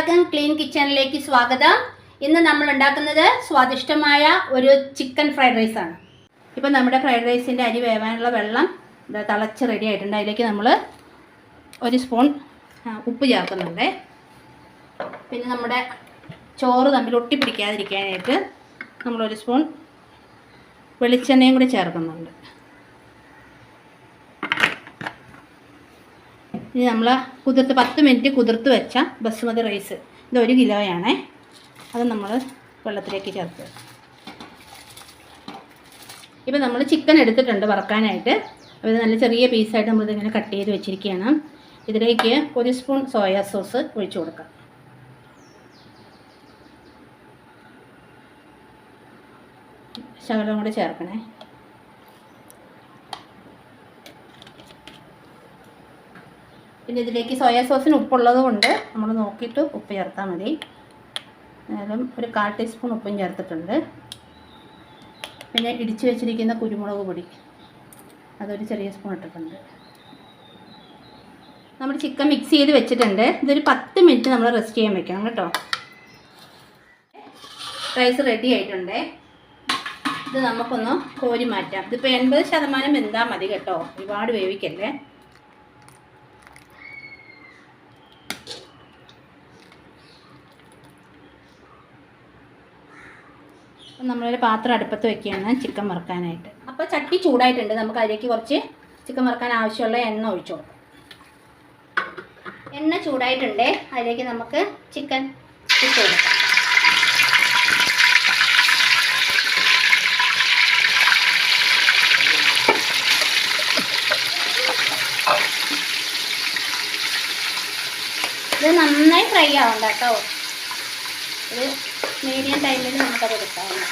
എല്ലാവർക്കും ക്ലീൻ കിച്ചണിലേക്ക് സ്വാഗതം. ഇന്ന് നമ്മൾ ഉണ്ടാക്കുന്നത് സ്വാദിഷ്ടമായ ഒരു ചിക്കൻ ഫ്രൈഡ് റൈസ് ആണ്. ഇപ്പം നമ്മുടെ ഫ്രൈഡ് റൈസിന്റെ അരി വേവാനുള്ള വെള്ളം ഇതാ തിളച്ച് റെഡി ആയിട്ടുണ്ട്. അതിലേക്ക് നമ്മൾ ഒരു സ്പൂൺ ഉപ്പ് ചേർക്കുന്നുണ്ട്. പിന്നെ നമ്മുടെ ചോറ് തമ്മിൽ ഒട്ടിപ്പിടിക്കാതിരിക്കാനായിട്ട് നമ്മളൊരു സ്പൂൺ വെളിച്ചെണ്ണയും കൂടി ചേർക്കുന്നുണ്ട്. ഇനി നമ്മൾ കുതിർത്ത് പത്ത് മിനിറ്റ് കുതിർത്ത് വെച്ച ബസ്മതി റൈസ്. ഇത് ഒരു കിലോയാണേ. അത് നമ്മൾ വെള്ളത്തിലേക്ക് ചേർത്ത് ഇപ്പം നമ്മൾ ചിക്കൻ എടുത്തിട്ടുണ്ട് വറക്കാനായിട്ട്. ഇത് നല്ല ചെറിയ പീസായിട്ട് നമ്മളിതിങ്ങനെ കട്ട് ചെയ്ത് വെച്ചിരിക്കുകയാണ്. ഇതിലേക്ക് ഒരു സ്പൂൺ സോയാ സോസ് ഒഴിച്ചു കൊടുക്കാം. ശകലം കൂടെ ചേർക്കണേ. പിന്നെ ഇതിലേക്ക് സോയാ സോസിന് ഉപ്പുള്ളത് കൊണ്ട് നമ്മൾ നോക്കിയിട്ട് ഉപ്പ് ചേർത്താൽ മതി. എന്നാലും ഒരു കാൽ ടീസ്പൂൺ ഉപ്പും ചേർത്തിട്ടുണ്ട്. പിന്നെ ഇടിച്ചു വെച്ചിരിക്കുന്ന കുരുമുളക് പൊടി. അതൊരു ചെറിയ സ്പൂൺ ഇട്ടിട്ടുണ്ട്. നമ്മൾ ചിക്കൻ മിക്സ് ചെയ്ത് വെച്ചിട്ടുണ്ട്. ഇതൊരു പത്ത് മിനിറ്റ് നമ്മൾ റെസ്റ്റ് ചെയ്യാൻ വെക്കണം കേട്ടോ. റൈസ് റെഡി ആയിട്ടുണ്ട്. ഇത് നമുക്കൊന്ന് കോരി മാറ്റാം. ഇതിപ്പോൾ എൺപത് ശതമാനം വെന്താൽ മതി കേട്ടോ. ഒരുപാട് വേവിക്കല്ലേ? അപ്പം നമ്മളൊരു പാത്രം അടുപ്പത്ത് വെക്കുകയാണ് ചിക്കൻ വറുക്കാനായിട്ട്. അപ്പോൾ ചട്ടി ചൂടായിട്ടുണ്ട്. നമുക്ക് അതിലേക്ക് കുറച്ച് ചിക്കൻ വറുക്കാൻ ആവശ്യമുള്ള എണ്ണ ഒഴിച്ചു കൊടുക്കാം. എണ്ണ ചൂടായിട്ടുണ്ട്. അതിലേക്ക് നമുക്ക് ചിക്കൻ ഇട്ട് ഇത് നന്നായി ഫ്രൈ ആവണ്ട കേട്ടോ. ഒരു മീഡിയം ടൈമിൽ നമുക്കത് എടുക്കാവുന്ന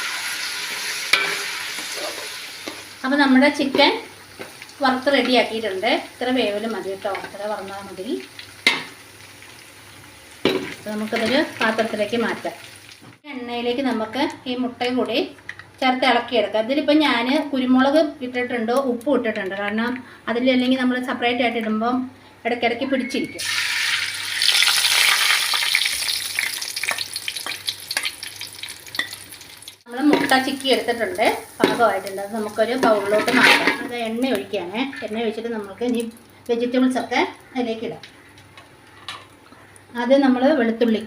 അപ്പോൾ നമ്മുടെ ചിക്കൻ വറുത്ത് റെഡിയാക്കിയിട്ടുണ്ട് ഇത്ര വേവൽ മതി കേട്ടോ. ഇത്ര വറന്നാൽ മതി. നമുക്കിതൊരു പാത്രത്തിലേക്ക് മാറ്റാം. എണ്ണയിലേക്ക് നമുക്ക് ഈ മുട്ടയും കൂടി ചേർത്ത് ഇളക്കിയെടുക്കാം. ഇതിലിപ്പോൾ ഞാൻ കുരുമുളക് ഇട്ടിട്ടുണ്ട് ഉപ്പ് ഇട്ടിട്ടുണ്ട്. കാരണം അതിലല്ലെങ്കിൽ നമ്മൾ സെപ്പറേറ്റ് ആയിട്ട് ഇടുമ്പം ഇടയ്ക്കിടയ്ക്ക് പിടിച്ചിരിക്കും. മുട്ട ചിക്കി എടുത്തിട്ടുണ്ട്. പാകമായിട്ടുണ്ട്. അത് നമുക്കൊരു ബൗളിലോട്ട് മാറ്റാം. അത് എണ്ണ ഒഴിക്കുകയാണ്. എണ്ണ ഒഴിച്ചിട്ട് നമുക്ക് ഇനി വെജിറ്റബിൾസൊക്കെ അതിലേക്ക് ഇടാം. ആദ്യം നമ്മൾ വെളുത്തുള്ളി.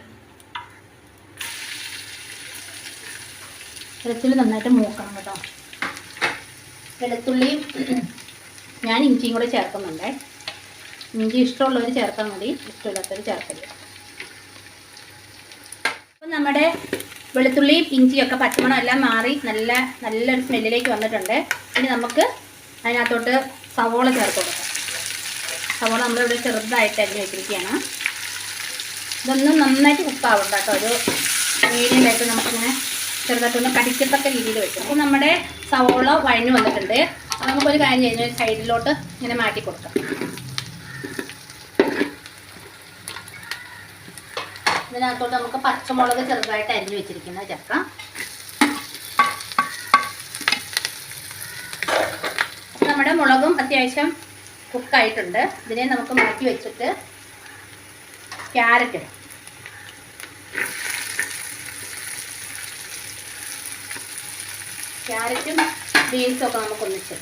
വെളുത്തുള്ളി നന്നായിട്ട് മൂക്കണം കേട്ടോ. വെളുത്തുള്ളിയും ഞാൻ ഇഞ്ചിയും കൂടെ ചേർക്കുന്നുണ്ട്. ഇഞ്ചി ഇഷ്ടമുള്ളവർ ചേർത്താൽ മതി. ഇഷ്ടമില്ലാത്തവർ ചേർക്കരുത്. അപ്പം നമ്മുടെ വെളുത്തുള്ളിയും ഇഞ്ചിയൊക്കെ പച്ചമണം എല്ലാം മാറി നല്ല നല്ലൊരു സ്മെല്ലിലേക്ക് വന്നിട്ടുണ്ട്. ഇനി നമുക്ക് അതിനകത്തോട്ട് സവോള ചേർത്ത് കൊടുക്കാം. സവോള നമ്മളിവിടെ ചെറുതായിട്ട് അരിഞ്ഞ് വെച്ചിരിക്കുകയാണ്. ഇതൊന്നും നന്നായിട്ട് കുക്കാവുണ്ട് കേട്ടോ. ഒരു മീഡിയം ആയിട്ട് നമുക്കിങ്ങനെ ചെറുതായിട്ടൊന്ന് കടിക്കത്തക്ക രീതിയിൽ വെക്കും. അപ്പോൾ നമ്മുടെ സവോള വഴഞ്ഞു വന്നിട്ടുണ്ട്. നമുക്കൊരു കാര്യം കഴിഞ്ഞ് സൈഡിലോട്ട് ഇങ്ങനെ മാറ്റി കൊടുക്കാം. ഇതിനകത്തോട്ട് നമുക്ക് പച്ചമുളക് ചെറുതായിട്ട് അരിഞ്ഞു വെച്ചിരിക്കുന്ന ചേർക്കാം. നമ്മുടെ മുളകും അത്യാവശ്യം കുക്കായിട്ടുണ്ട് ഇതിനെ നമുക്ക് മാറ്റി വെച്ചിട്ട് ക്യാരറ്റ് ക്യാരറ്റും ബീൻസും ഒക്കെ നമുക്ക് ഒന്നിച്ച്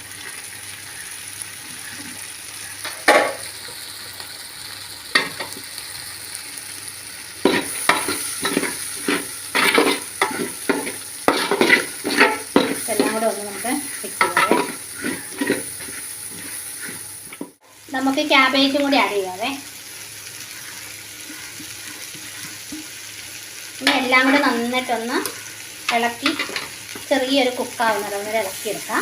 എല്ലാം കൂടെ ഒന്ന് നമുക്ക് മിക്സ് ചെയ്യാവേ നമുക്ക് ക്യാബേജും കൂടി ആഡ് ചെയ്യാവേ. ഇനി എല്ലാം കൂടെ നന്നായിട്ടൊന്ന് ഇളക്കി ചെറിയൊരു കുക്കാവുന്നത് ഒന്ന് ഇളക്കിയെടുക്കാം.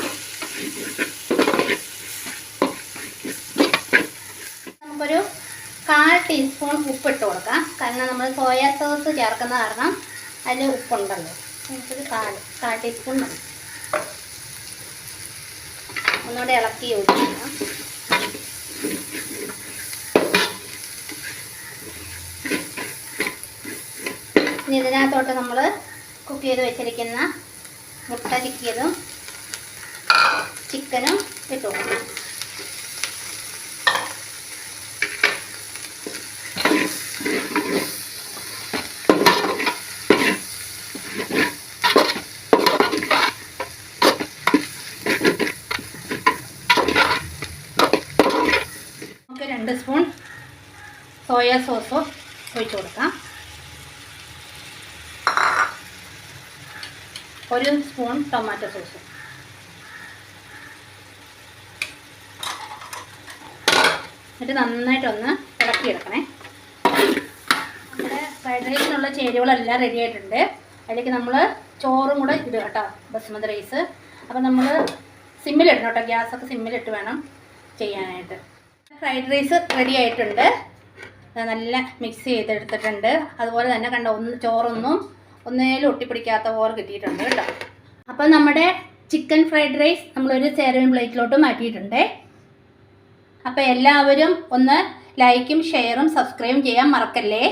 നമുക്കൊരു കാൽ ടീസ്പൂൺ ഉപ്പ് ഉപ്പിട്ട് കൊടുക്കാം. കാരണം നമ്മൾ സോയ സോസ് ചേർക്കുന്ന കാരണം അതിൽ ഉപ്പുണ്ടല്ലോ. നമുക്കൊരു കാൽ കാൽ ടീസ്പൂൺ ഒന്നുകൂടെ ഇളക്കി യോജിക്കാം ഇനി ഇതിനകത്തോട്ട് നമ്മൾ കുക്ക് ചെയ്ത് വെച്ചിരിക്കുന്ന മുട്ട ചിക്കിയതും ചിക്കനും ഇട്ട് കൊടുക്കണം രണ്ട് സ്പൂൺ സോയ സോസും ഒഴിച്ചു കൊടുക്കാം. ഒരു സ്പൂൺ ടൊമാറ്റോ സോസും എന്നിട്ട് നന്നായിട്ടൊന്ന് ഇളക്കിയെടുക്കണേ. നമ്മുടെ ഫ്രൈഡ് റൈസിനുള്ള ചേരുവകളെല്ലാം റെഡി ആയിട്ടുണ്ട്. അതിലേക്ക് നമ്മൾ ചോറും കൂടെ ഇടുക കേട്ടോ ബസ്മതി റൈസ് അപ്പോൾ നമ്മൾ സിമ്മിലിടണം കേട്ടോ ഗ്യാസൊക്കെ സിമ്മിലിട്ട് വേണം ചെയ്യാനായിട്ട്. ഫ്രൈഡ് റൈസ് റെഡി ആയിട്ടുണ്ട്. നല്ല മിക്സ് ചെയ്തെടുത്തിട്ടുണ്ട്. അതുപോലെ തന്നെ കണ്ട ഒന്ന് ചോറൊന്നും ഒന്നേലും ഒട്ടിപ്പിടിക്കാത്ത പോലെ കിട്ടിയിട്ടുണ്ട് കേട്ടോ. അപ്പോൾ നമ്മുടെ ചിക്കൻ ഫ്രൈഡ് റൈസ് നമ്മളൊരു സേർവിങ് പ്ലേറ്റിലോട്ട് മാറ്റിയിട്ടുണ്ട്. അപ്പോൾ എല്ലാവരും ഒന്ന് ലൈക്കും ഷെയറും സബ്സ്ക്രൈബും ചെയ്യാൻ മറക്കല്ലേ?